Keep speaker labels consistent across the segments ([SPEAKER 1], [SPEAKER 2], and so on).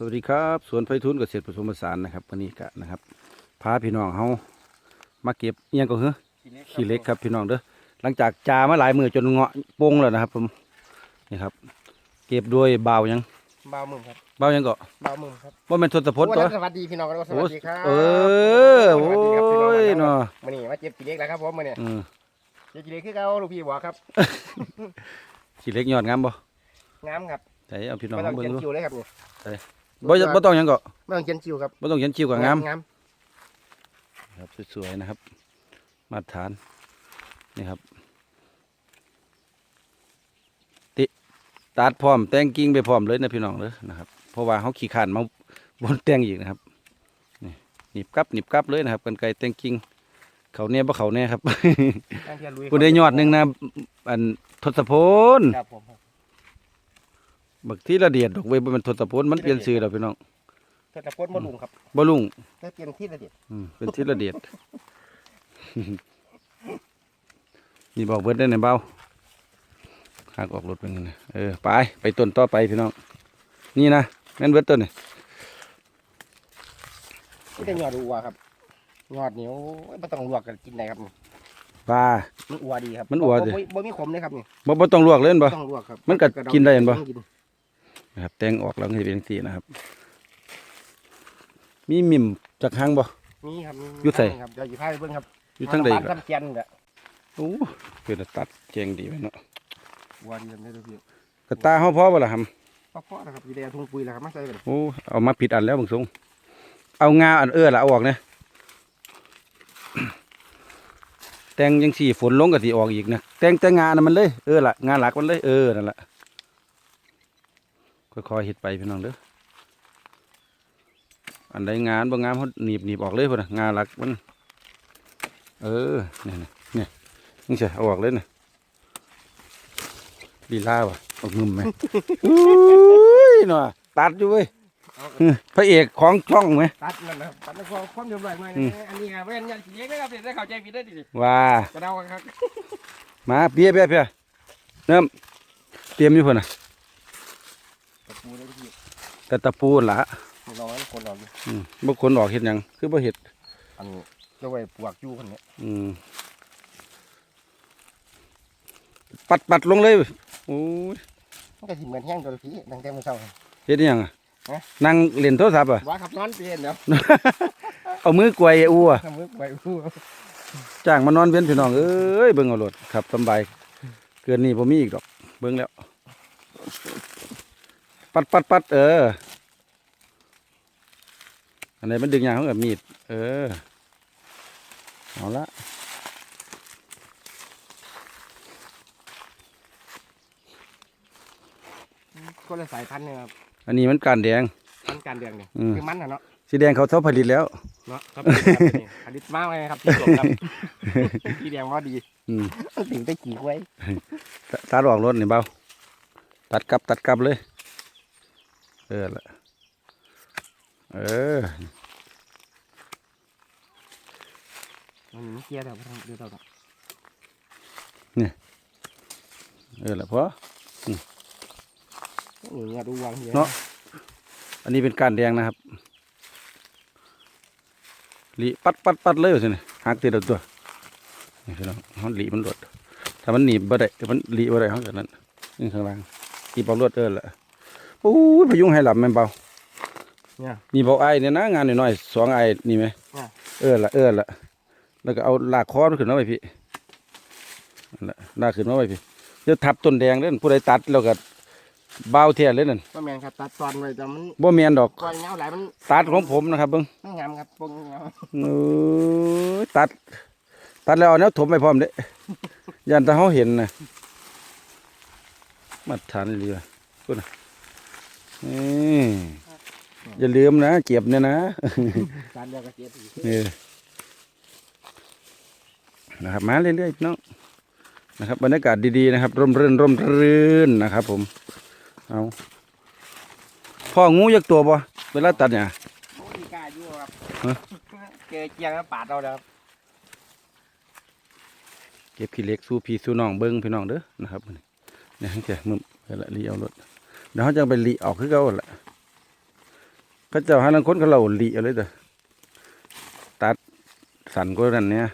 [SPEAKER 1] สวัสดีครับสวนไฟทุนเกษตรผสมผสานนะครับวันนี้กะนะครับพาพี่น้องเฮามาเก็บเอียงก็เหรอขี้เหล็กครับพี่น้องเด้อหลังจากจามาหลายมือจนเงาะโป่งแล้วนะครับผมนี่ครับ เก็บด้วยเบาวหยัง
[SPEAKER 2] เบาหมึงครับ
[SPEAKER 1] เบาวหยังก็
[SPEAKER 2] เบาหมึงครับ
[SPEAKER 1] ว่าเป็นทศพลตัว
[SPEAKER 2] สวัสดีพี่น้องกันส
[SPEAKER 1] โอ้
[SPEAKER 2] วัสดีครับ
[SPEAKER 1] เออโอ้ยเนาะ
[SPEAKER 2] มานี่มาเจ็บกี่เล็กแล้วครับผมมาเนี่ย
[SPEAKER 1] อืม
[SPEAKER 2] เจ็บกี่เล็กคือเขาลูกพี่บอกครับ
[SPEAKER 1] ขี้เหล็กยอดงามบ่
[SPEAKER 2] งามครับ
[SPEAKER 1] ใส่เอาพี่น้อง
[SPEAKER 2] ไม่ต้อ
[SPEAKER 1] มางเบิ่
[SPEAKER 2] เขี
[SPEAKER 1] ง
[SPEAKER 2] ยน
[SPEAKER 1] ดู
[SPEAKER 2] คิวเลยครั บนี่
[SPEAKER 1] บ่จะบ่ต้องหยังก็
[SPEAKER 2] ไม่ต้องเขียนคิวครับ
[SPEAKER 1] บ่ต้องเขียนคิวกับงาม
[SPEAKER 2] งาม
[SPEAKER 1] ครับสวยๆนะครับ มาตรฐานนี่ครับ ติตัดพร้อมแต่งกิ่งไปพร้อมเลยนะพี่น้องเลยนะครับ เพราะว่าเขาขี้ขานมาบนแต่งอีกนะครับนี่หนีบกลับหนีบกลับเลยนะครับกันไกรแต่งกิ่งเขาเนี่ยบ่เขาเนี่ยครับ
[SPEAKER 2] ตั้งเทียนลุย
[SPEAKER 1] กูได้ยอดหนึ่งนะอันทศพล
[SPEAKER 2] ครับผม
[SPEAKER 1] บักที่ละเดียดดอกเว้ยบ่แมันทศพลมันเปลี่ยนชื่อแล้วพี่น้อง
[SPEAKER 2] เธอตะโพนบ่ลุงครับ
[SPEAKER 1] บ่ลุง
[SPEAKER 2] แค่เปลี่ยนที่ละเดียด
[SPEAKER 1] อืมเป็นที่ละเดียด นี่บอกเบิดได้ในเบ้าหากออกรถเป็นไงนะเออไปไปต้นต่อไปพี่น้องนี่นะแม่นเบิดต้นนี่
[SPEAKER 2] ไม่ได้ยอดอัวครับยอดเหนียวไม่ต้องลวกกันกินได้ครับนี่
[SPEAKER 1] ปลา
[SPEAKER 2] มันอัวดีครับ
[SPEAKER 1] มันอัวดิ
[SPEAKER 2] บ่บ่บ่มีขมเลยครับนี่
[SPEAKER 1] บ่บ่ต้องลวกเล่นบ่
[SPEAKER 2] ต้องลวกครับ
[SPEAKER 1] มันก็กินได้เห็นบ่
[SPEAKER 2] ต้องกิ น
[SPEAKER 1] นะครับ แต่งออกแล้วก็สิเป็นจังซี่นะครับ มีมิมจากหางบ่
[SPEAKER 2] นี่ครับมี
[SPEAKER 1] อยู่ไส
[SPEAKER 2] ครับเดี๋ยวอยู่พาไปเบิ่งครับ
[SPEAKER 1] อยู่ทางใด
[SPEAKER 2] บ้าน
[SPEAKER 1] ก็
[SPEAKER 2] ทำเกียนกะ
[SPEAKER 1] โอ้เพิ่นนะตัดแจงดีไว้เนาะ
[SPEAKER 2] อัวดีครับได้ดูพี่
[SPEAKER 1] กระตาเฮาพอบ่ล่ะครับ
[SPEAKER 2] พ่อๆนะครับอยู่ในทุ่งปุ๋ยแล้วครับมาใส่ไปเลย
[SPEAKER 1] โอ้เอามาผิดอันแล้วบางสงเอางาอันเอื้อละเอาออกเนี่ยแต่งยังสี่ฝนลงก็สิออกอีกนะแต่งแต่งานน่ะมันเลยเออละงานหลักมันเลยเออนั่นแหละ ค่อยๆเฮ็ดไปพี่น้องเด้ออันใดงานบ่งามเขาหนีบหนีบออกเลยพุ่นน่ะงานหลักมัน เออเนี่ยนะเนี่ยนี่ใช่เอาออกเลยนะลีลาว่ะออกงึมไหมอุ้ยหน่อตัดอยู่เว้ยพระเอกของช่องไหม
[SPEAKER 2] ตัดนั่นนะครับตัดในความความเรียบร้อยมา
[SPEAKER 1] อืม
[SPEAKER 2] อันนี้ครับเว้นยันเลี้ยงนะครับเดี๋ยวได้เข้าใจผิดได้ดิ
[SPEAKER 1] ว่า
[SPEAKER 2] กระเดาครับ
[SPEAKER 1] มาเปียเปียเปียเริ่มเตรียมอยู่พุ่นน่ะ
[SPEAKER 2] ตะ ปูได้พี่
[SPEAKER 1] แต่ตะปูนั่นละ
[SPEAKER 2] เราให้คนเราอยู่
[SPEAKER 1] อืมบ่คนออกเฮ็ดหยัง คือบ่เฮ็ด
[SPEAKER 2] อันนี้จะไว้ปลวกอยู่คนเนี้ย
[SPEAKER 1] อืม ปัดปัดลงเลยโอ้ย
[SPEAKER 2] มันก็สิเหมือนแห้งตัวพี่ตั้งแต่เมื่อเช้าครับ
[SPEAKER 1] เฮ็ดอิหยังอะ
[SPEAKER 2] ฮะ
[SPEAKER 1] นั่งเล่นโทรศัพท์อะ
[SPEAKER 2] ว่าขับนอนเปลี่ยนเดี๋ยว
[SPEAKER 1] เอามือกวยไอ้อูอะ
[SPEAKER 2] ทำมือไปอู้
[SPEAKER 1] จ้างมานอนเว้นพี่น้องเอ้ยเบิ่งเอาโลดครับสำบายเกินนี้บ่มีอีกดอก เบิ่งแล้ว ปัดปัดปัดเออ อันไหนมันดึงยางเขากับมีด เออ เอาละ
[SPEAKER 2] คนละสายพันธุ์เนี่ยครับ
[SPEAKER 1] อันนี้มันการแดง
[SPEAKER 2] พันธุ์การเดืองเนี่ย
[SPEAKER 1] อืม
[SPEAKER 2] คือมันนะเนาะ
[SPEAKER 1] สีแดงเขาเท่าผลิตแล้ว
[SPEAKER 2] เนาะครับนี่ผลิตมากเลยครับที่สวนครับที่แดงว่าดี
[SPEAKER 1] อืม
[SPEAKER 2] ถึงได้กี่ไว้
[SPEAKER 1] ตตัดออกรถนี่เบาตัดกลับตัดกลับเลย เออละเออ
[SPEAKER 2] อันนี้เกียร์เดี๋ยวเดี๋ยวเดี๋ยว
[SPEAKER 1] เออละพอ
[SPEAKER 2] นี่เนี่ยดูวางเยอะ
[SPEAKER 1] เนาะอันนี้เป็นการแดงนะครับหลีปัดปัดปัดเลยสิเนี่ยหักติดเอาตัวนี่พี่น้องเขาหลีมันหลดถ้ามันหนีบบ่ได้ถ้ามันหลีบ่ได้เขาแบบนั้นนี่ข้างล่างหนีบเอาลวดเออละโอ้ยพยุงให้หลับแม่นเบา
[SPEAKER 2] เนี่ย
[SPEAKER 1] นี่เบาไอ้เนี่ยนะงานน้อยๆสองไอ้นี่ไหม
[SPEAKER 2] อ่า
[SPEAKER 1] เออละเออละแล้วก็เอาลากคอมันขึ้นมาไว้พี่นั่นละลากขึ้นมาไว้พี่เดี๋ยวทับต้นแดงเล่นผู้ใดตัดแล้วก็เบาเทียนเลยนั่น
[SPEAKER 2] ก็แมนครับตัดตอนไว้แต่มัน
[SPEAKER 1] บ่แมนดอก
[SPEAKER 2] ก้อยเงาหลายมัน
[SPEAKER 1] ตัดของผมนะครับเบิ้ง
[SPEAKER 2] มันงามครับปงเงา
[SPEAKER 1] เอ้ยตัด ตัดแล้วเอาแนวถมไปพร้อมเด้ยันถ้าเขาเห็นนะมาทานเลยว่ะพูดนะ นี่อย่าลืมนะเก็บเนี่ยนะ
[SPEAKER 2] ตัดเดียวก็เจ็บอีก
[SPEAKER 1] เออนะครับมาเรื่อยๆพี่น้องนะครับบรรยากาศดีๆนะครับ ร่มรื่นร่มรื่นนะครับ ผมเอาพ่องูยักตัวบ่เวลาตัดเนี่ย
[SPEAKER 2] โอ้ยกล้าอยู่ครับ
[SPEAKER 1] ฮะ
[SPEAKER 2] เจอเกียงแล้วปาดเราเด้อครับ
[SPEAKER 1] เก็บขี้เหล็กสู้พี่สู้น้องเบิ้งพี่น้องเด้อนะครับเนี่ยให้แกมึงไปละลีเอารถ เดี๋ยวเขาจะไปลีออกคือเก่าหั่นละเขาเจ้าหาลังคนเขาเราหลีเอาเลยเด้อตัดสันก็นั่นเนี่ย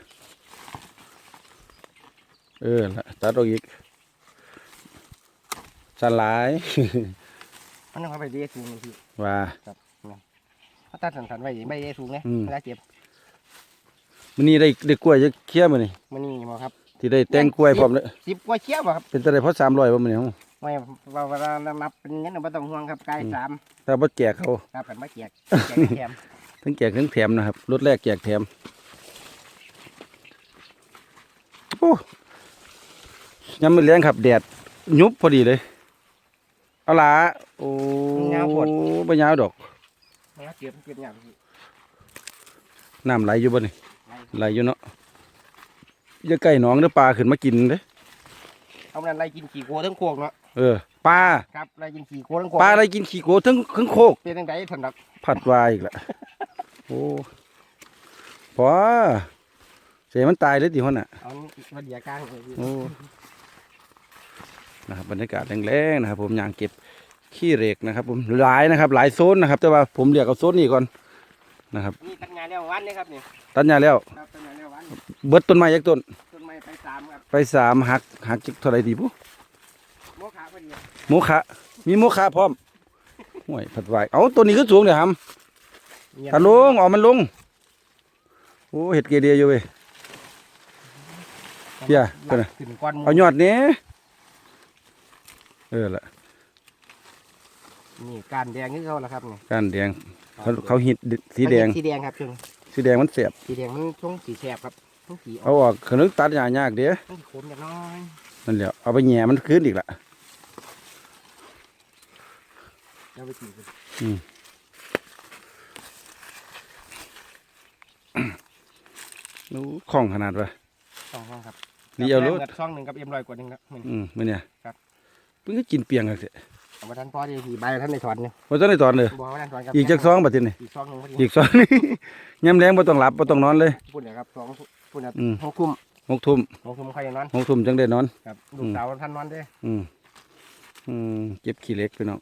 [SPEAKER 1] เออละตัดออกอีกสันหลาย
[SPEAKER 2] มันต้องเข้าไปเรียสูงเลยพี่
[SPEAKER 1] ว่า
[SPEAKER 2] เขาตัดสันๆไว้ไม่ได้สูงนะ
[SPEAKER 1] อืม
[SPEAKER 2] เวลาเจ็บ
[SPEAKER 1] มันนี่ได้ได้กล้วยจะเคี้ยวมานี่
[SPEAKER 2] มันนี่มาครับ
[SPEAKER 1] ที่ได้แต่งกล้วยพร้อมเลย
[SPEAKER 2] สิบกว่าเชี่ยวบ่ครับ
[SPEAKER 1] เป็นตะไดเพราะสามร้อยบ่มันนี่
[SPEAKER 2] ไม่ว่าเวลานับเป็นเงี้ยไม่ต้องห่วงครับกายสาม
[SPEAKER 1] ถ้าบ่แจกเขา
[SPEAKER 2] ครับกันมาเกียกแจกแถม
[SPEAKER 1] ทั้งแจกทั้งแถมนะครับรถแรกแจกแถมโอ้ยำมือเลี้ยงครับแดดยุบพอดีเลยเอาละโอ้บ่ยาวดอก
[SPEAKER 2] เวลาเจ็บเจ็บอย่างพี่
[SPEAKER 1] น้ำไหลอยู่บ่นี่
[SPEAKER 2] ไล่
[SPEAKER 1] ไหลอยู่เนาะอย่าใกล้หนองเด้อปลาขึ้นมากินเด้อ
[SPEAKER 2] เอามันไล่กินขี่โคทั้งโคกเนาะ
[SPEAKER 1] เออปลา
[SPEAKER 2] ครับไล่กินขี่โคทั้งโคก
[SPEAKER 1] ปลาอะไรกินขี้โกทั้งทั้งโคก
[SPEAKER 2] เป็นยังไงสันดัก
[SPEAKER 1] ผัดวายอีกละโอ้พอเสียมันตายเลยติคนน่ะ
[SPEAKER 2] เอามาเดียกลางเลยพี่
[SPEAKER 1] โอ้นะครับบรรยากาศแรงๆนะครับ ผมยางเก็บขี้เหล็กนะครับ ผมหลายนะครับ หลายโซนนะครับ แต่ว่าผมเรียกเอาโซนนี้ก่อนนะครับ
[SPEAKER 2] นี่ตัดงานแล้ววันนี้ครับนี่
[SPEAKER 1] ตัดหญ้าแล้ว
[SPEAKER 2] ครับตัดงานแล้ววัน
[SPEAKER 1] เบิดต้นไม้ยักต้น
[SPEAKER 2] ต้นไม้ไปสามครับ
[SPEAKER 1] ไปสามหักหักจิกเท่าไรดีปุ๊
[SPEAKER 2] โมขา พอดี
[SPEAKER 1] โมคะมีโมคะพร้อมห่วยผัดวายเอาตัวนี้คือสูงเดี๋ยวทำถ้าลงเออกมันลงโอ้เห็ดเกเดียอยู่เว้ยเหี้ยตัวน่ะ
[SPEAKER 2] ขึ้นก้อนหมู
[SPEAKER 1] เอายอดนี้เออละ
[SPEAKER 2] นี่การแดงที่เขาละครับนี่
[SPEAKER 1] ก้านแดงเขาเขาหิดสีแดง
[SPEAKER 2] สีแดงครับช่วง
[SPEAKER 1] สีแดงมันเสียบ
[SPEAKER 2] สีแดงมันช่วงสีแสบครับช่วงสีอ
[SPEAKER 1] เอา
[SPEAKER 2] อก
[SPEAKER 1] ออกขนึกตัดหญ้ายากเด้
[SPEAKER 2] ช่วงสีขมอย่างน้อย
[SPEAKER 1] นั่นแหละเอาไปแหย่มันคืนอีกละ
[SPEAKER 2] เดี๋ยวไปกินกัน
[SPEAKER 1] นู้คล่องขนาดวะ
[SPEAKER 2] สองห้องครับ
[SPEAKER 1] ดีเอารถ
[SPEAKER 2] แบบช่องหนึ่งกับเอ็มรอยกว่าหนึ่งครับนี่
[SPEAKER 1] อืมมันเนี่ย
[SPEAKER 2] ครับ
[SPEAKER 1] เพิ่งก็กินเปียงกันเสร็จ
[SPEAKER 2] เอามาท่านพ่อที่ขี่ใบท่านในถอนเนี่ย
[SPEAKER 1] ว่าต้องได้ตอนเลย
[SPEAKER 2] บอกว่าท่านถอนครับ
[SPEAKER 1] อีกจักสองบัดทีนี่
[SPEAKER 2] อีกช่องหนึ่งพอดี
[SPEAKER 1] อีกสองยำแรงบ่ต้องหลับบ่ต้องนอนเลย
[SPEAKER 2] พูดเลยครับสองพูดนะ
[SPEAKER 1] อืม
[SPEAKER 2] หกทุ่ม
[SPEAKER 1] หกทุ่ม
[SPEAKER 2] หกทุ่มใครจะนอน
[SPEAKER 1] หกทุ่มจังได้นอน
[SPEAKER 2] ครับลูกสาวท่านนอนเด้
[SPEAKER 1] อืมอืมเก็บขี้เหล็กไปน้อง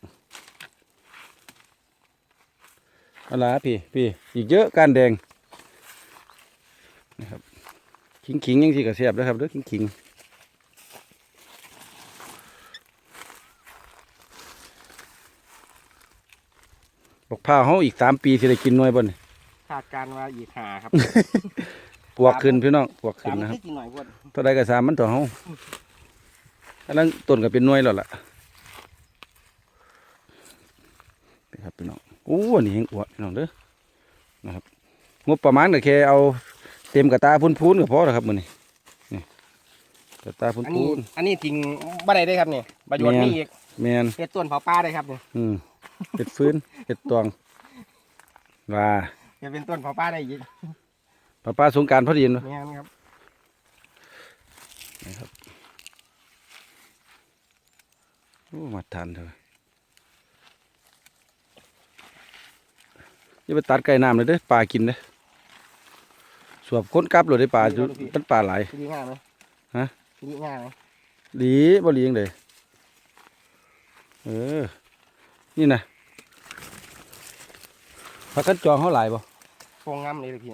[SPEAKER 1] เอาละพี่พี่อีกเยอะก้านแดงนะครับขิงขิงๆยังสิกระเสียบนะครับเด้อขิงขิงๆบอกพร้าวเขาอีกสามปีสิได้กินหน่วยบ่นี่
[SPEAKER 2] คาดการณ์ว่าอีกหาครับ
[SPEAKER 1] ปวกขึ้นพี่น้องปวกขึ้
[SPEAKER 2] สานม
[SPEAKER 1] นะครับ
[SPEAKER 2] ที่กินหน่อยพวด
[SPEAKER 1] เท่าใดก็สามมันต่อเฮาอันนั้นต้นก็เป็นหน่วยแล้วล่ะนี่ครับพี่น้อง โอ้อันนี้ยังอวดพี่น้องเด้อนะครับงบประมาณก็แค่เอาเต็มกระตาพูนๆก็พอแล้วครับมื้อนี้นี่กระตาพู
[SPEAKER 2] อันนี้
[SPEAKER 1] น
[SPEAKER 2] อันนี้จริงบ่ได้ได้ครับนี่ประโยชน์
[SPEAKER 1] แม่น
[SPEAKER 2] มีอีก
[SPEAKER 1] ๆแม่น
[SPEAKER 2] เฮ็ดต้นเผาป่าได้ครับนี่
[SPEAKER 1] อืมเฮ็ดฟื้นเฮ็ดตวงว่า
[SPEAKER 2] จะเป็นต้นเผาป่าได้อีก
[SPEAKER 1] ป้าป้าสงกรารพอดีเนาะ
[SPEAKER 2] แม่นครับ
[SPEAKER 1] โอ้มาทานเถอะ อย่าไปตัดไก่น้ำเลยเด้อปลากินเด้อสวบค้นกลับเลยได้อปลาจุเป็นปลาหลาย
[SPEAKER 2] ดีง่ายไหม
[SPEAKER 1] ฮะ
[SPEAKER 2] ดีง่ายไหม
[SPEAKER 1] ดีบ่เลี้ยงเลยเออ นี่นะพักกันจองเขาหลายบ่
[SPEAKER 2] โฟงงามเลยเลยพี่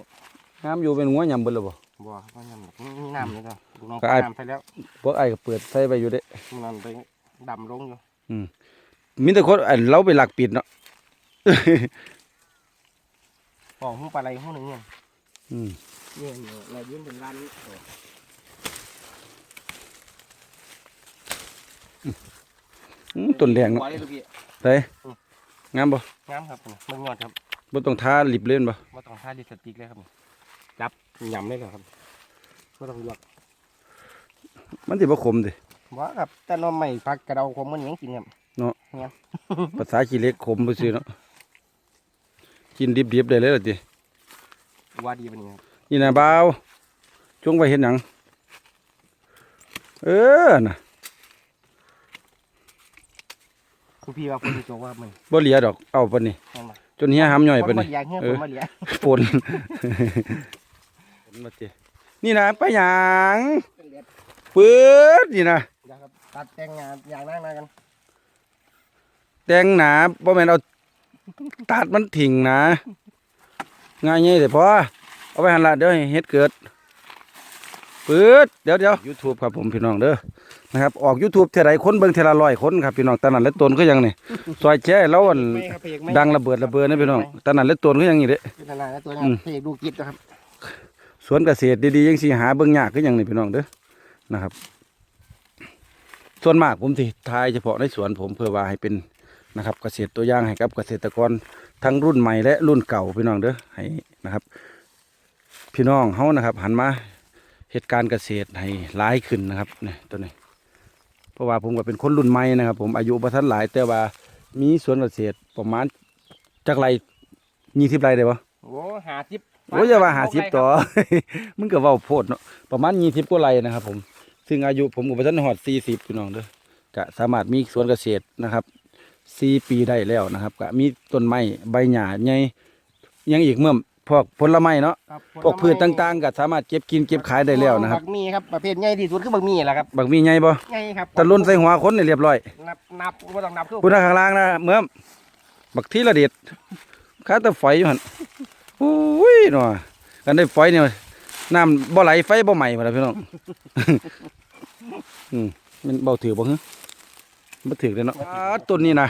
[SPEAKER 1] งามอยู่เป็นงัวยำเบิดเลยบ่
[SPEAKER 2] บัวเพราะงั้นแบบมีน้ำเลยก็ลูกน้อง
[SPEAKER 1] ก็อ้าย
[SPEAKER 2] น้ำไปแล้ว
[SPEAKER 1] พวกไอ้ก็เปิดใส่ไปอยู่เด้
[SPEAKER 2] มันนั่นไปดำลงอยู่
[SPEAKER 1] มีแต่คนอันเราไปหลักปิดเนาะ
[SPEAKER 2] ห้องหุ้มปลาไหลห้องหนึ่งเนี่ย
[SPEAKER 1] อืม
[SPEAKER 2] เนี่ยเนี่ยเรายื่นเป็นร้านนี้โอ้
[SPEAKER 1] อืมต้นแดง
[SPEAKER 2] หั
[SPEAKER 1] เนาะ
[SPEAKER 2] วเลยลูกพี่
[SPEAKER 1] เด้งามบ่
[SPEAKER 2] งามครับมึงงอดครับ
[SPEAKER 1] บ่ต้องทาลิบเล่นบ่
[SPEAKER 2] ว่าต้องท่าดิสติกเลยครับจับยำได้เลยครับไม่ต้องลวก
[SPEAKER 1] มันสิบ่ขมดิ
[SPEAKER 2] ว่าครับแต่น้องใหม่พักกระเดาคมมันยังกินครับ
[SPEAKER 1] ภาษาขี้เหล็กขมไปซื้อเนาะ กินดิบๆได้เลยล่ะติ
[SPEAKER 2] ว่าดีปานนี้ครับ
[SPEAKER 1] นี่นะบ่าวจงไว้เฮ็ดหยังเออน่ะ
[SPEAKER 2] คุณพี่ว่าคุณพี่โจว่ามัน
[SPEAKER 1] บ่เหลียดอกเอาปานนี้
[SPEAKER 2] นั่นมา
[SPEAKER 1] จนเฮียหำย่อยปาน
[SPEAKER 2] คน
[SPEAKER 1] นี้
[SPEAKER 2] มาเลี้ยงเฮีย
[SPEAKER 1] เอ
[SPEAKER 2] ค
[SPEAKER 1] อ
[SPEAKER 2] นมาเลี้ยง
[SPEAKER 1] ฝน ฝนมาตินี่นะไปหยัง
[SPEAKER 2] เป็นเลือด
[SPEAKER 1] เปิดนี่นะ
[SPEAKER 2] นะครับตัดแต่งงานอย่างนั้นมากัน
[SPEAKER 1] แต่งหนาบ่แม่นเอา ตัดมันทิ้งนะง่ายงี้เดี๋ยวพอเอาไปหันละเดี๋ยวให้เฮ็ดเกิดปืดเดี๋ยวเดี๋ยวยูทูบครับผมพี่น้องเด้อนะครับออก YouTube เท่าไรคนเบิ่งเท่าละร้อยคนครับพี่น้องตอนนั้นและตนก็ยังนี่ซอยแช่แล้วอัน
[SPEAKER 2] ไม่ครับเพลงไม่
[SPEAKER 1] ดังระเบิดระเบิดนะพี่น้องตอนนั้นและตนก็ยังนี่เด้
[SPEAKER 2] เป็นนานๆแล้วตัวนี้
[SPEAKER 1] อืม
[SPEAKER 2] เพลงดูกิจนะครับ
[SPEAKER 1] สวนเกษตรดีๆยังสิหาเบิ่งยากคือหยังนี่พี่น้องเด้อนะครับ ส่วนมากผมสิทายเฉพาะในสวนผมเพื่อว่าให้เป็น นะครับเกษตรตัวอย่างให้กับเกษตรกรทั้งรุ่นใหม่และรุ่นเก่าพี่น้องเด้อให้นะครับ พี่น้องเฮานะครับ หันมาเหตุการณ์เกษตรให้หลายขึ้นนะครับนี่ตัวนี้ เพราะว่าผมก็เป็นคนรุ่นใหม่นะครับ ผมอายุประทันหลาย แต่ว่ามีสวนเกษตรประมาณจักไรยี่สิบไรได้ปะ
[SPEAKER 2] โอ้หาทิป
[SPEAKER 1] โอ้ยอย่าว่าหาสิบต่อ มึงก็เว้าโพดเนาะประมาณยี่สิบกว่าไรนะครับ ผม ซึ่งอายุผมก็บ่ทันฮอดสี่สิบพี่น้องเด้อก็สามารถมีสวนเกษตรนะครับ สี่ปีได้แล้วนะครับก็มีต้นไม้ใบหญ้าใหญ่ยังอีกเมื่อพวกผลไม้เนาะ
[SPEAKER 2] ครับ
[SPEAKER 1] พวกพืชต่างๆ ก็สามารถเก็บกินเก็บขายได้แล้วนะครับ
[SPEAKER 2] บักมีครับประเภทใหญ่ที่สุดคือบักมีแหละครับ
[SPEAKER 1] บักมีใหญ่บ่
[SPEAKER 2] ใหญ่ครับ
[SPEAKER 1] ตะลุนใส่หัวคนนี่เรียบร้อย
[SPEAKER 2] นับนับไม่ต้องนับคือ
[SPEAKER 1] พุ่นนะข้างล่างนะเมื่อมบักทีละเด็ดข้าแตะไฟอยู่หั่นโอ้ยเนาะกันได้ไฟเนี่ยน้ำบ่ไหลไฟบ่ไหม้พุ่นล่ะพี่น้องอืมมันเบาถือบ่ฮึ บ่ถือเลยเนาะปาดต้นนี้นะ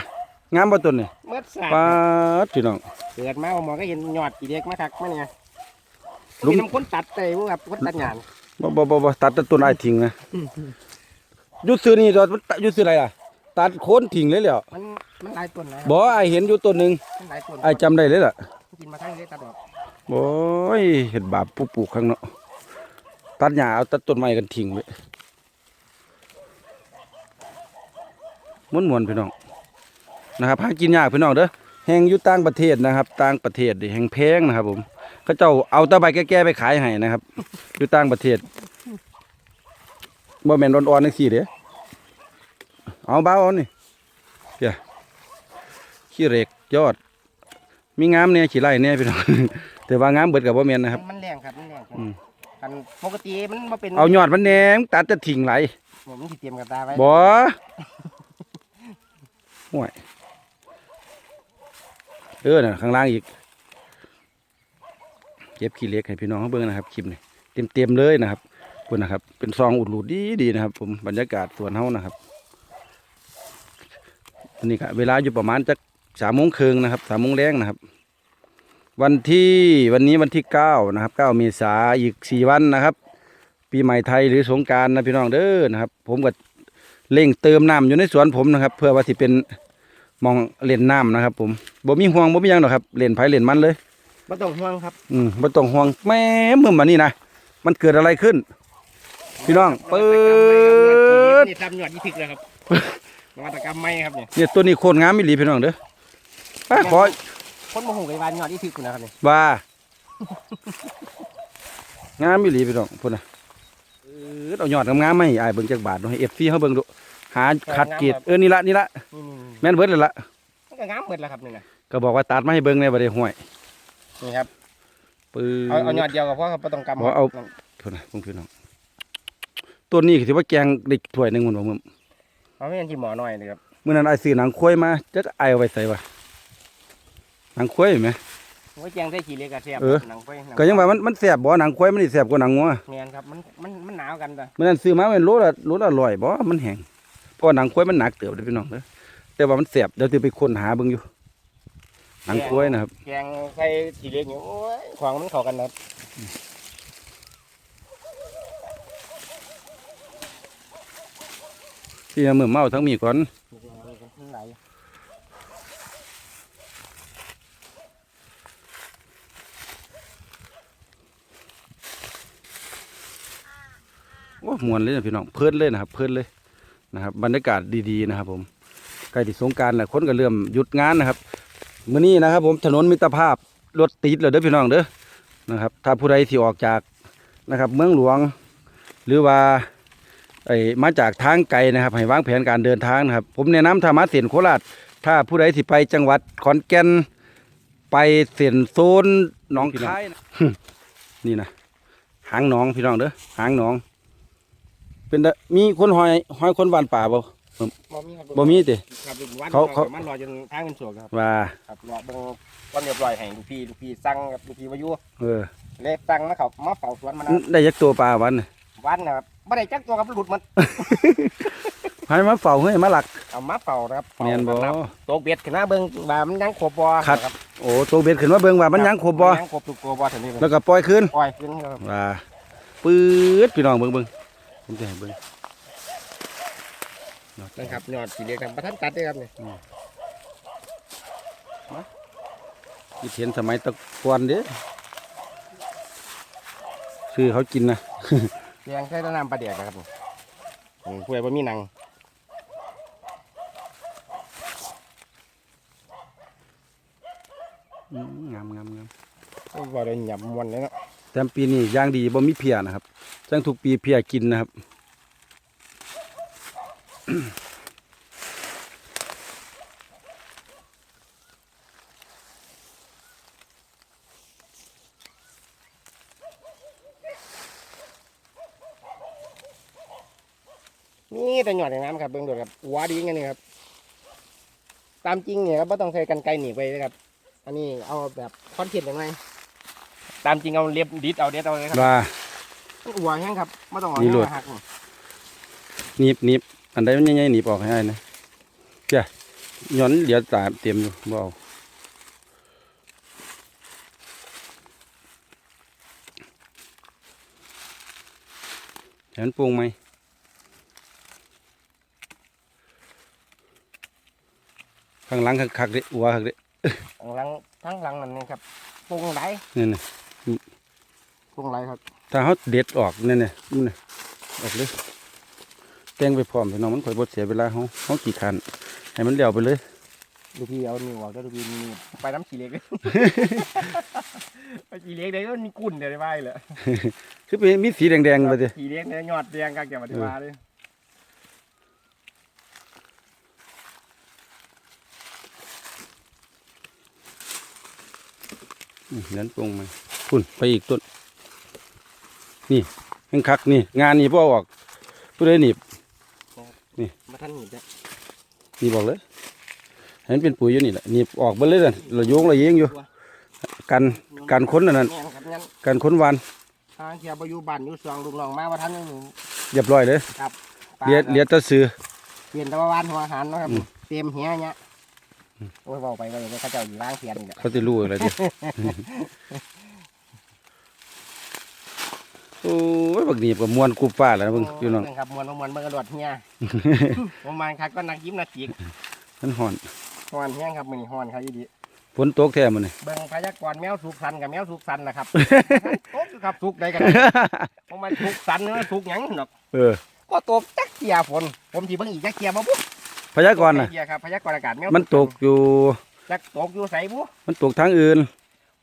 [SPEAKER 1] งามบ่ต้นนี่
[SPEAKER 2] เมื่อสา
[SPEAKER 1] ปาดพี่น้อง
[SPEAKER 2] เกิดมาหมอก็เห็นยอดกี่เด็กมาคักมาเนี่ย
[SPEAKER 1] ลุ
[SPEAKER 2] ลุ
[SPEAKER 1] ง
[SPEAKER 2] งน้ำคนตัดเตยพวกครับคนตัดงาน
[SPEAKER 1] บ่บ่บ่บ่ตัดแต่ต้นอ้ายทิ้งนะอยุดซื้อนี่ดอกมันตัดอยุดซื้ออะไรอะ ตัดโคนทิ้งเลยแล้ว
[SPEAKER 2] มันมันหลายต้นนะ
[SPEAKER 1] บ่อ้ายเห็นอยู่ต้นหนึง
[SPEAKER 2] มันหลายต้น
[SPEAKER 1] อ้ายจำได้เลยล่ะ
[SPEAKER 2] กินมาทั้งนี้ตัดออก
[SPEAKER 1] โอ้ยเห็ดบาปผู้ปลูกข้างเนาะตัดหญ้าเอาตัดต้นไม้กันทิ้งไว้ ม้วนมวนๆพี่น้องนะครับหากินยากพี่น้องเด้อแหงอยู่ต่างประเทศนะครับต่างประเทศดิแหงแพงนะครับ ผมเขาเจ้าเอาแตะใบแก่ๆไปขายให้นะครับอยู่ต่างประเทศบ่แม่นอ่อนๆจังซี่เด้เอาเบาเอานี่เดี๋ยวขี้เหล็กยอด มีงามเนี่ยขี้ไร่เนี่ยพี่น้องแต่ว่างามเบิดกับบ่แม่นนะครับ
[SPEAKER 2] มันแรงครับมันแรงครับ
[SPEAKER 1] อืม
[SPEAKER 2] คันปกติมันมาเป็น
[SPEAKER 1] เอายอดมันแหนมตัดจะทิ้งไหล
[SPEAKER 2] ผมสิเตรียมกระตาไว้
[SPEAKER 1] บ่ ห่วยเออน่ะข้างล่างอีก เก็บขี้เล็กให้พี่น้องเขาเบิ่งนะครับคลิปนี้เต็มๆเลยนะครับพุ่นะครับ เป็นซองอุดหลุดดีดีๆนะครับ ผมบรรยากาศสวนเฮานะครับอันนี้ก็เวลาอยู่ประมาณจักสามโมงครึ่งนะครับสามโมงแรงนะครับ วันที่วันนี้วันที่เก้านะครับเก้าเมษาอีกสี่วันนะครับ ปีใหม่ไทยหรือสงการนะพี่น้องเด้อนะครับ ผมก็ เร่งเติมน้ำอยู่ในสวนผมนะครับ เพื่อว่าที่เป็นหมองเล่นน้ำนะครับ ผมบ่มีห่วงบ่มีหยังหรอกครับเล่นไผเล่นมันเลย
[SPEAKER 2] ไม่ต้องห่วงครับ
[SPEAKER 1] อืมบ่ต้องห่วงแม่มึงมานี่นะมันเกิดอะไรขึ้น พี่น้องเปิด
[SPEAKER 2] นี่ทำหนวดยี่ถึกเลยครับนวัตกรรมใหม่ครับเนี่ย
[SPEAKER 1] เนี่ยตัวนี้โคตรงามอีหลีพี่น้องเด้อไปขอ
[SPEAKER 2] คนโมโหกับวานหนวดยี่ถึกคุณนะครับเนี่ย
[SPEAKER 1] ว่างามอีหลีพี่น้องพุ่นน่ะเออเอายอดงามๆมาให้อ้ายเบิ่งจักบาทเนาะให้ FC เฮาเบิ่งดูหาคัดเกรดเออนี่ละนี่ละ
[SPEAKER 2] นี่
[SPEAKER 1] แม่นเบิดเลยละ
[SPEAKER 2] ๆมันก็งามเหมือนแล้วครับนี่นะ
[SPEAKER 1] ก็บอกว่าตัดมาให้เบิ่งในบ่ได้ห้วย
[SPEAKER 2] นี่ครับ
[SPEAKER 1] ปื้
[SPEAKER 2] เอาเอาหนวดเดียวกับพ่อครับไม่ต้องกำ
[SPEAKER 1] บ่เอาพุ่นน่ะพุ่นพี่น้องตัวนี้ก็ถือว่าแกงได้ถ้วยหนึงพุ่นบ่มึง
[SPEAKER 2] เอาไม่งั้นที่หมอหน่อยเลยครับ
[SPEAKER 1] มื้อนั้นอ้ายซื้อหนังควายมาจักอ้ายเอาไว้ใส่วะหนังควายเห็นไหม
[SPEAKER 2] ไว้แจงได้ขี่เล็กกระเทียม
[SPEAKER 1] เออ
[SPEAKER 2] หนังไฟหนั
[SPEAKER 1] ก็ยังว่ามันมันแซ่บบ่หนังควายมันนี่แซ่บกว่าหนังงัว
[SPEAKER 2] แมนครับมันมันมันหนาวกันจ้ะ
[SPEAKER 1] มื้อนั้นซื้อมาเป็นโลละโลละร้อยบ่มันแห้งเพราะว่าหนังควายมันหนักเติบเด้อพี่น้องเด้อแต่ว่ามันแซ่บเดี๋ยวสิไปค้นหาเบิ่งอยู่ หนังควายนะครับ
[SPEAKER 2] แกงใส่ขี่เล็กอยู่โอ้ยของมันเข้ากันนะครับ
[SPEAKER 1] ที่มือเมาทั้งมีก่อน
[SPEAKER 2] มันไหล
[SPEAKER 1] โอ้ มวนเลยนะพี่น้องเพลินเลยนะครับ เพลินเลยนะครับ บรรยากาศดีๆนะครับ ผมใกล้ที่สงกรารแล้วคนก็เริ่มหยุดงานนะครับมื้อนี้นะครับ ผมถนนมิตรภาพรถติดเลยเด้อพี่น้องเด้อนะครับ ถ้าผู้ใดที่ออกจากนะครับ เมืองหลวง หรือว่าไอ้มาจากทางไกลนะครับ ให้วางแผนการเดินทางนะครับ ผมแนะนำถ้ามาเส้นโคราชถ้าผู้ใดที่ไปจังหวัดขอนแก่นไปเส้นโซนหนองคายนะนี่นะหางหนองพี่น้องเด้อหางหนอง เป็นตามีคนหอยหอยคนหวานป่าบ่
[SPEAKER 2] บ่มีครับ
[SPEAKER 1] บ่มีติ
[SPEAKER 2] ครับวัน
[SPEAKER 1] เขา เขา
[SPEAKER 2] มันรอจนทางเป็นสวกครับ
[SPEAKER 1] ว่า
[SPEAKER 2] ครับรอเบิ่งวันเรียบร้อยให้ลูกพี่ลูกพี่สั่งครับลูกพี่วายุ
[SPEAKER 1] เออ
[SPEAKER 2] เล็สั่งมาเขามาเฝ้าสวนมันนะ
[SPEAKER 1] ได้ยักตัวปลาวันน่ะ
[SPEAKER 2] วันนะครับบ่ได้จักตัวครับหลุดมัน
[SPEAKER 1] ให้มาเฝ้าเฮ้ยมาหลัก
[SPEAKER 2] เอามาเฝ้านะครับเฝ้า
[SPEAKER 1] แม่นบ่
[SPEAKER 2] ครับตกเบ็ดขึ้นมาเบิ่งว่ามันยังครบบ่
[SPEAKER 1] ครับ
[SPEAKER 2] ครับ
[SPEAKER 1] โอ้ตัวเบ็ดขึ้นมาเบิ่งว่ามันยังครบบ่
[SPEAKER 2] มันยังครบทุกตัวบ่เท่านี้เลย
[SPEAKER 1] แล้วก็ปล่อยคืน
[SPEAKER 2] ปล่อยขึ้นครับ
[SPEAKER 1] ว่าปื๊ดพี่น้องเบิ่งเบิ่ง ผมจะให้เบิ่ง
[SPEAKER 2] นะครับยอดสีเหล็กครับประทันตัดเด้อครับนี่
[SPEAKER 1] คิดเห็นสมัยตะกอนเด้ซื้อเขากินนะ
[SPEAKER 2] แกงใช้น้ำปลาเดียกนะครับนี่อืมผู้ใดบ่มีหนัง
[SPEAKER 1] อืมงามงามงาม
[SPEAKER 2] บ่ได้หยำมวนเลยเนาะ
[SPEAKER 1] แต่ปีนี้ยางดีบ่มีเพียนะครับจังทุกปีเพียกินนะครับ
[SPEAKER 2] นี่แต่หยอดอย่างนั้นครับเบิ่งโดดครับหัวดีอย่างนี้ครับ ตามจริงเนี่ยครับไม่ต้องใช้กันไกลหนีบไปเลยครับ อันนี้เอาแบบคอนเทนต์ยังไง ตามจริงเอาเล็บดิดเอาเด็ดเอาเลยครับ
[SPEAKER 1] ว่า
[SPEAKER 2] หัวแห้งครับไม่ต้องเอา
[SPEAKER 1] นี่โหลด
[SPEAKER 2] หัวหัก
[SPEAKER 1] หนีบหนีบอันใดมันใหญ่ๆหนีบออกให้ได้นะเจ้าย้อนเหลียวตาเตรียมอยู่บ่เอาเห็นปรุงไหมข้างหลังคักๆเด้อัวคักเด้
[SPEAKER 2] ทั้งหลังทั้งหลังนั่นนี่ครับปรุงไร
[SPEAKER 1] นี่นี่
[SPEAKER 2] ปรุงไรครับ
[SPEAKER 1] ถ้าเขาเด็ดออกนี่นี่นี่นี่ออกเลยแต่งไปพร้อมพี่น้องมันค่อยบดเสียเวลาเขาเขากี่คันให้มันเดี่ยวไปเลย
[SPEAKER 2] ดูพี่เอานี่ออกแล้วดูพี่นี่ไปน้ำขี้เหล็กเลยไปขี้เหล็กเลยก็มีกุ่นเดี๋ยวได้ไปเลย
[SPEAKER 1] คือเป็นมีสีแดงๆไปดิ
[SPEAKER 2] ขี้เหล็กเนี่ยยอดแดงกันแกมาดีมาเลย
[SPEAKER 1] อืมนั้นปรุงมาพุ่นไปอีกต้น นี่แห่งคักนี่ งานนี่พ่อออกผู้ใดหนีบ
[SPEAKER 2] มาท่านหนีบจ้ะ
[SPEAKER 1] หนีบออกเลยเห็นเป็นปุ๋ยอยู่นี่แหละหนีบออกไปเลยน่ะเราโยงเราเยงอยู่กันกันค้นอันนั้น
[SPEAKER 2] แม่นครับงั้น
[SPEAKER 1] กันค้นวาน
[SPEAKER 2] ทางเทียบอยู่บ้านอยู่สองลุงน้องมาว่าท่านยังอยู่
[SPEAKER 1] เรียบร้อยเลย
[SPEAKER 2] ปลา
[SPEAKER 1] เลียดเลียดแตะซื้อ
[SPEAKER 2] เปลี่ยนแตะวันหัวอาหารเนาะครับ
[SPEAKER 1] อืม
[SPEAKER 2] เตรียมเหี้ยเนี้ยโอ้ยบอกไปว่าอย่างนี้เขาเจ้าอยู่ล้างเทียนนี่แหละ
[SPEAKER 1] เขาจะรู้อะไรดิ โอ้ยบักหนีบกับมวนกูป้าแล้วนะเพิ่งพี่น้อง
[SPEAKER 2] เบิ่ครับมวนมวนเบิ่งกระโดดเหี้ยประมาณครับก็นักยิ้มนักจีก
[SPEAKER 1] มันห่อน
[SPEAKER 2] ฮอนแห้งครับมือนี้ฮอนครับยี่ดี
[SPEAKER 1] ฝนตกแท้มันนี่
[SPEAKER 2] เบิ่งพยากรณ์แมวสุกสันกับแมวสุกสันนะครับตกอยู่ครับสุกใดกันผมมันสุกสันเนื้อสุกหยังหรอก
[SPEAKER 1] เออ
[SPEAKER 2] ก็ตกจักเกียฝน ผมที่เบิ่งอีกจักเกียบ่ปุ๊บ
[SPEAKER 1] พยากรณ์น่ะ
[SPEAKER 2] เกียครับพยากรณ์อากาศแมว
[SPEAKER 1] มันตกอยู่
[SPEAKER 2] จักตกอยู่ใส่บุ
[SPEAKER 1] มันตกทางอื่น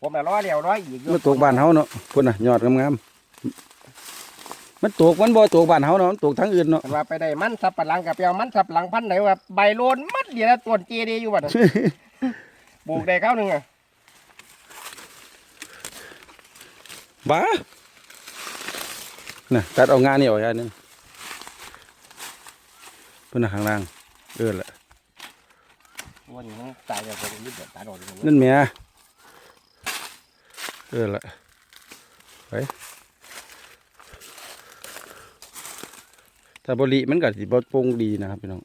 [SPEAKER 2] ผมน่ะร้อยเดียวร้อยอีกอยู่
[SPEAKER 1] มันตกบ้านเฮาเนาะพุ่นน่ะยอดงามๆ มันตกมันบ่ตกบ้านเฮาเนาะมันตกทางอื่นเนาะ
[SPEAKER 2] มันว่าไปได้มันสับปะหลังกับเปียวมันสับปะหลังพันไหนว่าใบโลนมัดเดียวแล้วต้นเจดีอยู่บัดนั้น ปลูกได้เข้าหนึ่งอะ
[SPEAKER 1] บ้าน่ะตัดเอางานนี่ออกอันนึงพุ่นน่ะข้างล่างเออละ
[SPEAKER 2] วันนี้มันตายแบบผมยึดแบบตาโดดเลย
[SPEAKER 1] นั่นแหม่เออละไป ถ้าบริมันก็สิบ่โปร่งดีนะครับพี่น้อง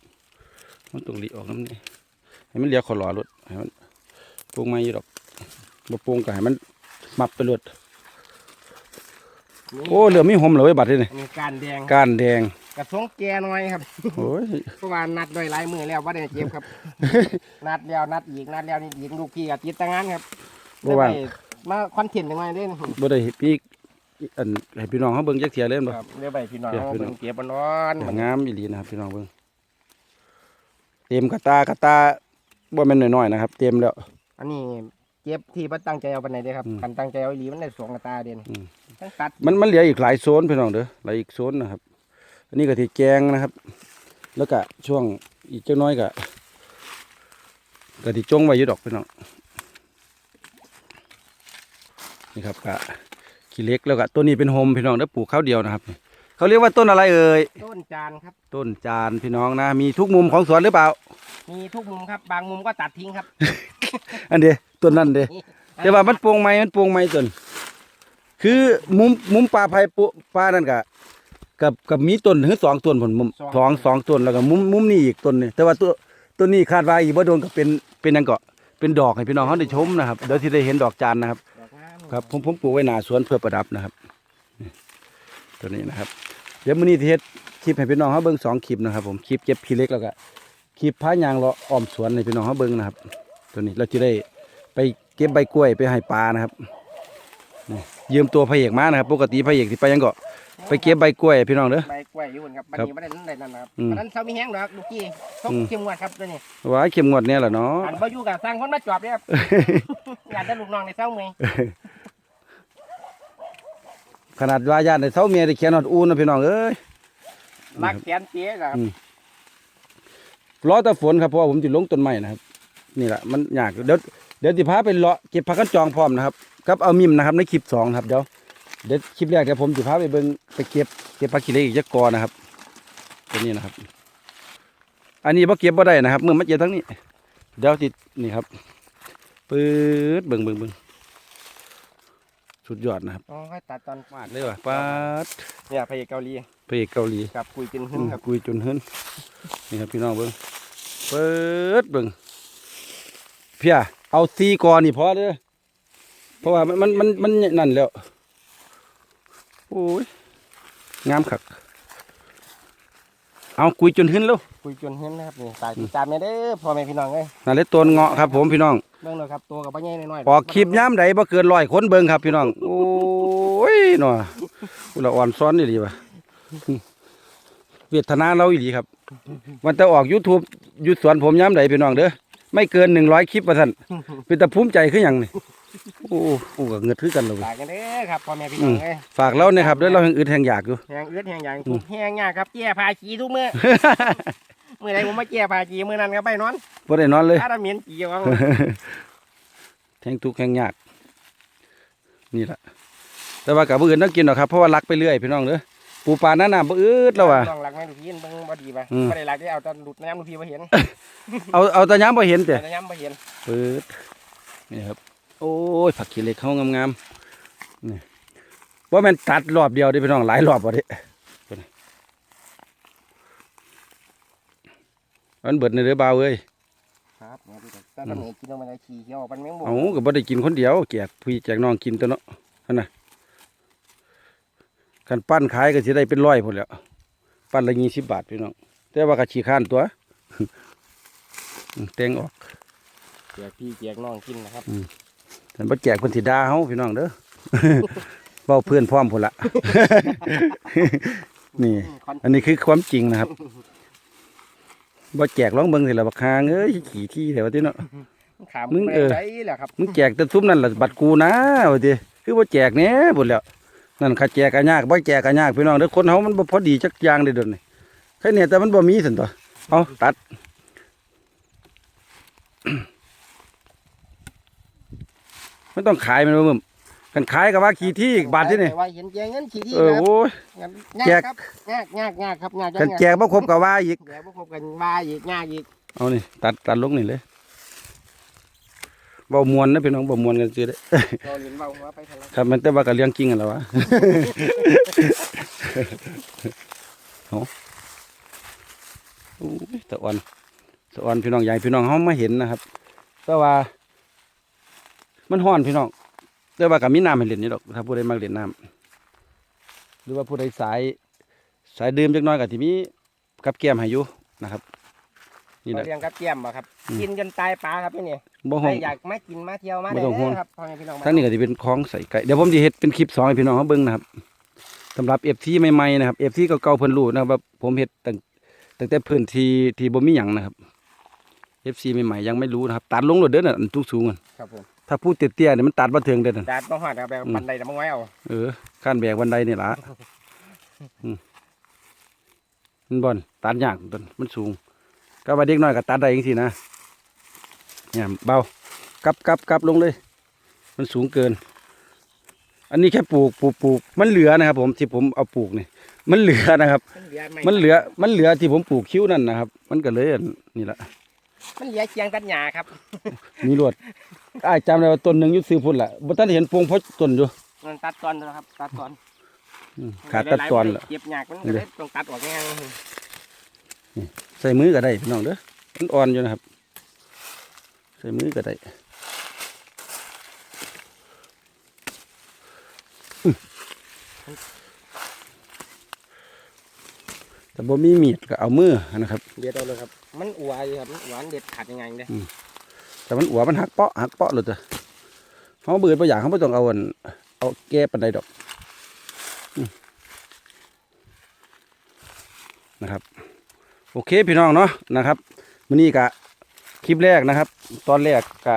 [SPEAKER 1] มันต้องหลีออกน้ำนี่ให้มันเลียขอหล่อรถให้มันโปร่งไม่อยู่ดอกบ่โปร่งก็ให้มันมับไปรถโอ้เหลือมีหอมเลยบัดนี่
[SPEAKER 2] อันนี้การแดง
[SPEAKER 1] ก้านแดง
[SPEAKER 2] กระทงแกหน่อยครับ
[SPEAKER 1] โอ้ย
[SPEAKER 2] เพราะว่านัดโดวยหลายมือแล้วว่าได้เจ็บครับ นัดแล้วนัดอีกนัดแล้วนี่อีกลูกพี่กับติดตั้งงานครับ
[SPEAKER 1] บ่ว่าง
[SPEAKER 2] ได้ไปมาคอนเทนต์ยังไงเล่นค
[SPEAKER 1] บ่ได้พี่ อันให้พี่น้องเขาเบิ่งจักเที่ยเลยแม่นบ่
[SPEAKER 2] รับเรียกไปพี่น้อง
[SPEAKER 1] เดี๋ยว
[SPEAKER 2] เอา
[SPEAKER 1] พี่น้
[SPEAKER 2] เบิ่
[SPEAKER 1] อง
[SPEAKER 2] งเก็บมันร้อน
[SPEAKER 1] งามอีหลีนะครับพี่น้องเบิ่งเต็มกระตากระตาบ่แม่นน้อยๆนะครับ เต็มแล้ว
[SPEAKER 2] อันนี้เจ็บที่บ่ตั้งใจเอาไปไหนเด้อครับ
[SPEAKER 1] อืม
[SPEAKER 2] คันตั้งใจเอาอีหลีมันได้สองกระตาเด่น
[SPEAKER 1] อืม
[SPEAKER 2] ทั้งตัด
[SPEAKER 1] มันมันเหลืออีกหลายโซนพี่น้องเด้อหลายอีกโซนนะครับ อันนี้ก็ที่แกงนะครับ แล้วก็ช่วงอีกจักหน้อยก็ก็ที่จงไว้อยู่ดอกพี่น้องนี่ครับก็ ขี้เหล็กแล้วก็ตัวนี้เป็นโฮมพี่น้องเด้อปลูกข้าวเดียวนะครับ เขาเรียกว่าต้นอะไรเอ่ย
[SPEAKER 2] ต้นจานครับ
[SPEAKER 1] ต้นจานพี่น้องนะ มีทุกมุมของสวนหรือเปล่า
[SPEAKER 2] มีทุกมุมครับ บางมุมก็ตัดทิ้งครับ
[SPEAKER 1] อันเดียต้นนั่นเดียแต่ว่ามันโปร่งไหมมันโปร่งไหมต้นคือมุมมุมปลาไผ่ปุปลานั่นกะกับกับมีต้นถึงสองต้นผลมุมสองสองต้นแล้วก็มุมมุมนี้อีกต้นนี่แต่ว่าตัวต้นนี้คาดว่าอีกว่าโดนก็เป็นเป็นนังเกาะเป็นดอกให้พี่น้องเขาได้ชมนะครับเดี๋ยวที่ได้เห็นดอกจานนะครับ
[SPEAKER 2] ดอกงาม
[SPEAKER 1] ครับผมผมปลูกไว้หน้าสวนเพื่อประดับนะครับนี่ตัวนี้นะครับเดี๋ยวมื้อนี้ที่เฮ็ดคลิปให้พี่น้องเขาเบิ่งสองคลิปนะครับ ผมคลิปเก็บพี่เล็กแล้วก็คลิปพายางเลาะอ้อมสวนให้พี่น้องเขาเบิ่งนะครับ ตัวนี้เราจะได้ไปเก็บใบกล้วยไปให้ปลานะครับนี่ยืมตัวพระเอกมานะครับ ปกติพระเอกที่ไปยังก็ไปเก็บใบกล้วยให้พี่น้องเด้อ
[SPEAKER 2] ใบกล้วยอยู่บนครับบัน
[SPEAKER 1] ครับ
[SPEAKER 2] นี้ไม่ได้นั่นได้นั่นนะครับ
[SPEAKER 1] อืม
[SPEAKER 2] อันนั้นเสามีแห้งดอกลูกกี้ต้อง
[SPEAKER 1] อืม
[SPEAKER 2] เข้มงวดครับตัวนี้
[SPEAKER 1] ว้ายเข้มงวดเนี่ยแหละเนาะ
[SPEAKER 2] อันบ่อยู่กับสร้างคนมาจอบเนี่ยครับงานได้ลูกน้องในเศร้าเมย
[SPEAKER 1] ขนาดว่าญาติในเสาเมียได้เขียนฮอดอูนนะพี่น้องเอ้ย
[SPEAKER 2] รักแขนเจ๊กับ
[SPEAKER 1] อืมรอแต่ฝนครับเพราะว่าผมจะลงต้นไม้นะครับ นี่แหละมันยากเดี๋ยวเดี๋ยวสิพาไปเลาะเก็บผักกันจองพร้อมนะครับกับเอามิมนะครับ ในคลิปสองนะครับเดี๋ยวเดี๋ยวคลิปแรกเดี๋ยวผมจะพาไปเบิ่งไปเก็บเก็บผักขี้เหล็กอีกจักกอนะครับตัวนี้นะครับ อันนี้บ่เก็บบ่ได้นะครับเมื่อมาเก็บทั้งนี้ เดี๋ยวติดนี่ครับปื๊ดเบิ่งเบิ่งเบิ่ง สุดยอดนะครับ
[SPEAKER 2] อ๋อค่อยตัดตอน
[SPEAKER 1] มากเลยว่ะป๊าด
[SPEAKER 2] เนี่ยพระเอกเกาหลี
[SPEAKER 1] พระเอกเกาหลี
[SPEAKER 2] กับคุยกินหึ่
[SPEAKER 1] อื
[SPEAKER 2] ง
[SPEAKER 1] ม
[SPEAKER 2] ครับ
[SPEAKER 1] กุยจนเฮินนี่ครับพี่น้องเบิ้งเปิดเบิ้งเพียเอาซีกอนี่พอเด้อเพราะว่ามันมันมันมันนั่นแล้วโอ้ยงามคัก เอากุยจนเฮินแล้ว
[SPEAKER 2] คุยจนหึ่งนะครับนี่ตายติดตามเนี่ยเด้อพ่อแม่พี่น้องเอ้ย
[SPEAKER 1] นั่นเลยต้นเงาะครับ ผมพี่น้อง
[SPEAKER 2] เบิ่งเลยครับตัวกับพ่อใหญ่น้อยๆ
[SPEAKER 1] ออกคลิปย้ำใดบ่เกินร้อยคนเบิ่งครับ พี่น้องโอ้ยหน่ออุละอ่อนซ้อนนี่ดีว่ะเวทนาเราอีหลีครับวันแต่ออก YouTube อยุดสวนผมย้ำใดพี่น้องเด้อไม่เกินหนึ่งร้อยคลิปว่าท่านเป็นแต่ภูมิใจขึ้นอหย่างนี่ โอ้โอ้ก็เงิดคือกันเลย
[SPEAKER 2] ตายกันเด้อครับพ่อแม่พี่น้องเอ้ย
[SPEAKER 1] ฝากเราเนี่ยครับเด้อเราแห่งอึดแห่งอยากอยู่
[SPEAKER 2] แหงเอื้อแหงอย่างถูกแหงยากครับแก้พาจีทุกมื้อ มื้อใดผมมาแก้พาจีมื้อนั้นก็ไปนอน
[SPEAKER 1] บ่ได้นอนเลย
[SPEAKER 2] ถ้าเหม็นจีเอา
[SPEAKER 1] แทงทุกข์แห่งยาก นี่แหละแต่ว่ากับผู้อื่นต้องกินหรอกครับเพราะว่ารักไปเรื่อยพี่น้องเด้อปูปลาหน้าหนาบ่อืดแล้วว่ะ
[SPEAKER 2] ต้องหลักแม่ลูกพี่เบิ่งบ่ดีป่ะ
[SPEAKER 1] อืม
[SPEAKER 2] บ่ได้หลักได้เอาแตอนหลุดน้ำลูกพี่บ่เห็น
[SPEAKER 1] เอาเอาแต่ย้ำบ่เห็นแต่
[SPEAKER 2] เอาแต่น้ำบ่เห็น
[SPEAKER 1] เปิดนี่ครับ โอ้ยผักขี้เหล็กเขางามๆนี่ว่าแมันตัดรอบเดียวเดิพี่น้องหลายรอบว่ะเดิมันเบิดในเรือเบาวเอ้ย
[SPEAKER 2] ครับเนี่ยดูแต่ถ้าเหม็นกินเอามาได้ขี้เหี่ยวมันแมงบ่
[SPEAKER 1] เอาก็บ่ได้กินคนเดียวแจกพี่แจกน้องกินตัวเนาะนั่นน่ะกันปั้นขายก็สิได้เป็นร้อยพุ่นแหล้วปั้นละยี่สิบบาทพี่น้องแต่ว่าก็ขี้ข้านตัวแต่งออก
[SPEAKER 2] แจกพี่แจกน้องกินนะครับ
[SPEAKER 1] ฉันบ่แจกเพิ่นสิด่าเฮาพี่น้องเด้อเว้าเพื่อนพร้อมพุ่นละนี่
[SPEAKER 2] คอน
[SPEAKER 1] อันนี้คือความจริงนะครับบ่แจกร้องเบิ่งสิล่ะบักคางเอ้ยขี่ที่แถวที่เนาะ
[SPEAKER 2] ขาม
[SPEAKER 1] มึงเออ
[SPEAKER 2] ใจแหละครับ
[SPEAKER 1] มึงแจกแต่ซุ้มนั่นล่ะบัตรกูนะว่าติคือบ่แจกแหน่พุ่นแล้วนั่นข้าแจกก็ยากบ่แจกก็ยากพี่น้องเด้อคนเฮามันบ่พอดีจักอย่างเด้อเดี๋ยวนี้แค่เนี่ยแต่มันบ่มีซั่นตัวเอาตัด มันต้องขายมันบ่มึมกันขายก็ว่าขี่ที่อีกบาทที่นี่
[SPEAKER 2] แต่ว่าเห็นแจกเงินขี้ที่
[SPEAKER 1] เออ
[SPEAKER 2] ครับ
[SPEAKER 1] โอ้ย แจ
[SPEAKER 2] แจ
[SPEAKER 1] ก
[SPEAKER 2] กครับยากยากยากครับยาก
[SPEAKER 1] กันแจกบ่ครบก็ว่าอีก
[SPEAKER 2] แจกบ่ครบกันว่าอีกยากอีก
[SPEAKER 1] เอานี่ตัดตัดลงนี่เลยเบามวนนะพี่น้องเบามวนกันสิได้
[SPEAKER 2] เราเรียนเบาหัวไปทางนั้น
[SPEAKER 1] ครับมันแต่ว่ากับเลี้ยงจริงกันแล้ววะเอาโอ้ยตะวันตะวันพี่น้องใหญ่พี่น้องเขามาเห็นนะครับแต่ว่า มันห้อนพี่น้องแต่ว่ากับมีน้ำให้เล่นนี่ดอกถ้าผู้ใดมาเล่นน้ำหรือว่าผู้ใดสายสายดื่มจักหน้อยกับที่มีกับแก้มให้อยู่นะครับ นี่แห
[SPEAKER 2] เรา
[SPEAKER 1] ละ
[SPEAKER 2] เรียนกับเกียมบ่ครับ
[SPEAKER 1] อืม
[SPEAKER 2] กินจนตายปลาครับพี่นี่
[SPEAKER 1] บ่
[SPEAKER 2] ใค
[SPEAKER 1] ห้
[SPEAKER 2] ร
[SPEAKER 1] อง
[SPEAKER 2] อยากมากินมาเที่ยวมา
[SPEAKER 1] บ่
[SPEAKER 2] ได้
[SPEAKER 1] ต้องห่วง
[SPEAKER 2] เลยครับพ่อแม่พี่น้องมา
[SPEAKER 1] ทั้งนี้ก็จะเป็นคล้องใส่ไก่เดี๋ยวผมจะเฮ็ดเป็นคลิปสองให้พี่น้องเขาเบิ่งนะครับสำหรับเอฟซีใหม่ๆนะครับเอฟซีเก่าๆเพิ่นรู้นะครับว่าผมเฮ็ดตั้งตั้งแต่พื้นที่ที่บ่มีหยังนะครับเอฟซีใหม่ๆยังไม่รู้นะครับตัดลงโลดเด้อน่ะอันทุกสูงอะ
[SPEAKER 2] ครับผม
[SPEAKER 1] ถ้าพูดเตี้ยๆเนี่ยมันตัดบ่ถึงเด้อน่ะ
[SPEAKER 2] ดาดบ่ฮอดเอาแบบ
[SPEAKER 1] อืม
[SPEAKER 2] ปันใดแต่บ่ไว้เอา
[SPEAKER 1] เออข้านแบกวันใดนี่ล่ะอืมมันบ่อนตัดยากต้นมันสูงก็ว่าเด็กน้อยก็ตัดได้จังซี่นะเนี่ยเบากลับกลับกลับลงเลย มันสูงเกิน อันนี้แค่ปลูกปลูกปลูกมันเหลือนะครับ ผมที่ผมเอาปลูกนี่มันเหลือนะครับ
[SPEAKER 2] มันเหลือไม่
[SPEAKER 1] มันเหลือมันเหลือที่ผมปลูกคิ้วนั่นนะครับ มันก็เลยอันนี่แหละ
[SPEAKER 2] มันเหลือเคียงตัดหญ้าครับ
[SPEAKER 1] มีรวด อ้ายจำได้ว่าต้นหนึ่งอยุดซื้อพุ่นละบ่ทันได้เห็นปงเพราะต้นอยู่
[SPEAKER 2] มันตัดก่อนนะครับ ตัดก่อน
[SPEAKER 1] อืมขาดตัดตอนละ
[SPEAKER 2] เก็บหยากมันก็เลยต้องตัดออกง่าย
[SPEAKER 1] ใส่มือก็ได้พี่น้องเด้อมันอ่อนอยู่นะครับ ใส่มือก็ได้อื้อแต่บ่มีมีดก็เอามือนะครับ
[SPEAKER 2] เด็ดเอาเลยครับ มันอวอยู่ครับมันหวานเด็ดขาดยังไงเด้
[SPEAKER 1] แต่มันอัวมันหักเปาะหักเปาะเลยจ้ะเขาเบื่อไปอย่างเขาไม่ต้องเอาอันเอาแก้ปันใดดอกอืมนะครับ โอเคพี่น้องเนาะนะครับมื้อนี้กะคลิปแรกนะครับ ตอนแรกกะ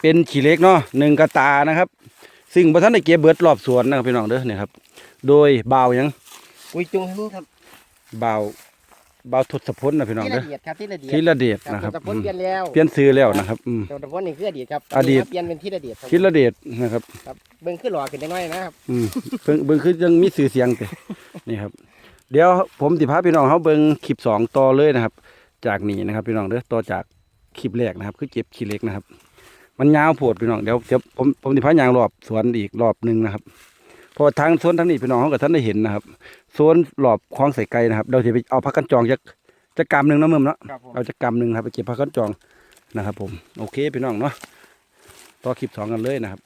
[SPEAKER 1] เป็นขี้เล็กเนาะหนึ่งกระตานะครับ ซึ่งพระท่านได้เก็บเบิดรอบสวนนะครับพี่น้องเด้อเนี่ยครับ โดยบ่าวหยัง
[SPEAKER 2] อุ้ยจุงให้มึงครับ
[SPEAKER 1] บ่าว บ่าวทศพลนะพี่น้อง
[SPEAKER 2] ที่
[SPEAKER 1] เด้
[SPEAKER 2] ละ
[SPEAKER 1] อ
[SPEAKER 2] เอียดครับที่ละเอียด
[SPEAKER 1] ทีละเดช
[SPEAKER 2] ครับ
[SPEAKER 1] นะครับ
[SPEAKER 2] แต่พ้
[SPEAKER 1] อื
[SPEAKER 2] น
[SPEAKER 1] ม
[SPEAKER 2] เปลี่ยนแล้ว
[SPEAKER 1] เปลี่ยนซื้อแล้วนะครับอืม
[SPEAKER 2] แต่พ้นนี่คืออดีตครับ
[SPEAKER 1] อดีต
[SPEAKER 2] เปลี่ยนเป็นที่ละเอียดครับ
[SPEAKER 1] ทีละเดชนะครับ
[SPEAKER 2] ครับเบิ่งขึ้นหล่อขึ้นได้น้อยนะครับ
[SPEAKER 1] อืมเบิ่งเบิ่งคือยังมีสื่อเสียงเตนี่ครับ เดี๋ยวผมสิพาพี่น้องเขาเบิ่งคลิปสองต่อเลยนะครับ จากนี้นะครับ พี่น้องเด้อต่อจากคลิปแรกนะครับ คือเก็บขี้เหล็กนะครับ มันยาวโพดพี่น้องเดี๋ยวเดี๋ยวผมผมสิพายางรอบสวนอีกรอบหนึ่งนะครับเพอทางสวนทางนี้พี่น้องเขากับท่านได้เห็นนะครับสวนรอบคลองใส่ไก่นะครับ เราจะไปเอาพักกันจองจะจะกำหนึ่งเนาะมึมเนาะ
[SPEAKER 2] ครับผม
[SPEAKER 1] เอาจะกำหนึ่งครับไปเก็บพักกันจองนะครับ ผมโอเคพี่น้องเนาะต่อคลิปสองกันเลยนะครับ